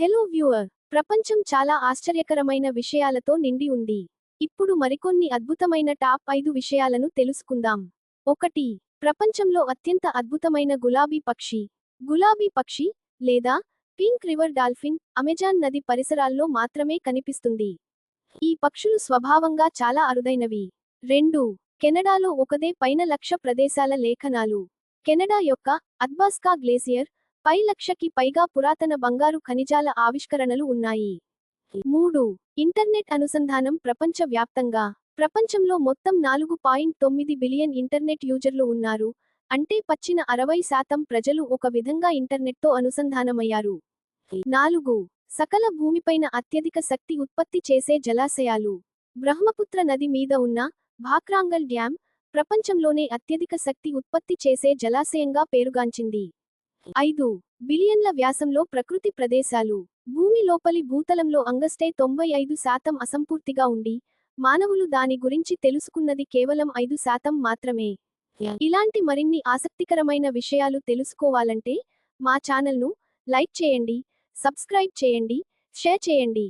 Hello viewer ప్రపంచం చాలా ఆశ్చర్యకరమైన విషయాలతో నిండి ఉంది. ఇప్పుడు మరికొన్ని అద్భుతమైన టాప్ ఐదు విషయాలను తెలుసుకుందాం. ఒకటి ప్రపంచంలో అత్యంత అద్భుతమైన గులాబీ పక్షి. గులాబీ పక్షి లేదా పింక్ రివర్ డాల్ఫిన్ అమెజాన్ నది పరిసరాల్లో మాత్రమే కనిపిస్తుంది. ఈ పక్షులు స్వభావంగా చాలా అరుదైనవి. రెండు కెనడాలో ఒకదే పైన లక్ష ప్రదేశాల లేఖనాలు. కెనడా యొక్క అద్బాస్కా గ్లేసియర్ పై లక్షకి పైగా పురాతన బంగారు ఖనిజాల ఆవిష్కరణలు ఉన్నాయి. మూడు. ఇంటర్నెట్ అనుసంధానం ప్రపంచ వ్యాప్తంగా ప్రపంచంలో మొత్తం నాలుగు పాయింట్ తొమ్మిది బిలియన్ ఇంటర్నెట్ యూజర్లు ఉన్నారు. అంటే పచ్చిన అరవై శాతం ప్రజలు ఒక విధంగా ఇంటర్నెట్తో అనుసంధానమయ్యారు. నాలుగు. సకల భూమిపైన అత్యధిక శక్తి ఉత్పత్తి చేసే జలాశయాలు. బ్రహ్మపుత్ర నది మీద ఉన్న భాక్రాంగల్ డ్యాం ప్రపంచంలోనే అత్యధిక శక్తి ఉత్పత్తి చేసే జలాశయంగా పేరుగాంచింది. ఐదు. బిలియన్ల వ్యాసంలో ప్రకృతి ప్రదేశాలు. భూమి లోపలి భూతలంలో అంగస్టే తొంభై ఐదు శాతం అసంపూర్తిగా ఉండి మానవులు దాని గురించి తెలుసుకున్నది కేవలం ఐదు శాతం మాత్రమే. ఇలాంటి మరిన్ని ఆసక్తికరమైన విషయాలు తెలుసుకోవాలంటే మా ఛానల్ను లైక్ చేయండి సబ్స్క్రైబ్ చేయండి షేర్ చేయండి.